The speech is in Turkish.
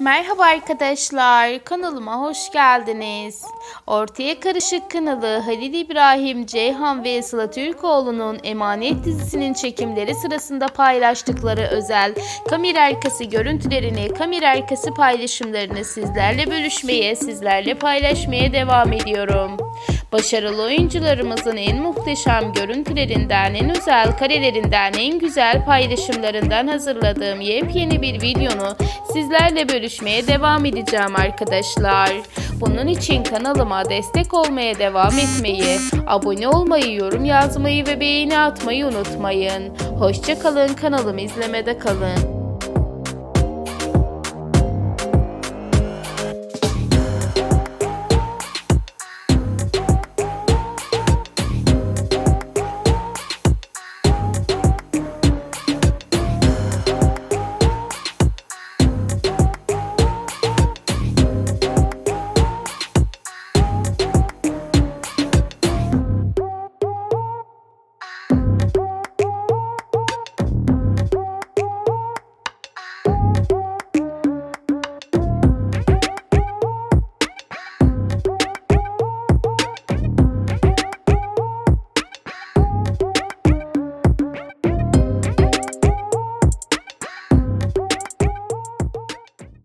Merhaba arkadaşlar, kanalıma hoş geldiniz. Ortaya Karışık kanalı Halil İbrahim, Ceyhan ve Sıla Türkoğlu'nun Emanet dizisinin çekimleri sırasında paylaştıkları özel kamera arkası görüntülerini, kamera arkası paylaşımlarını sizlerle bölüşmeye, sizlerle paylaşmaya devam ediyorum. Başarılı oyuncularımızın en muhteşem görüntülerinden, en özel karelerinden, en güzel paylaşımlarından hazırladığım yepyeni bir videonu sizlerle bölüşmeye devam edeceğim arkadaşlar. Bunun için kanalıma destek olmaya devam etmeyi, abone olmayı, yorum yazmayı ve beğeni atmayı unutmayın. Hoşçakalın kanalımı izlemede kalın.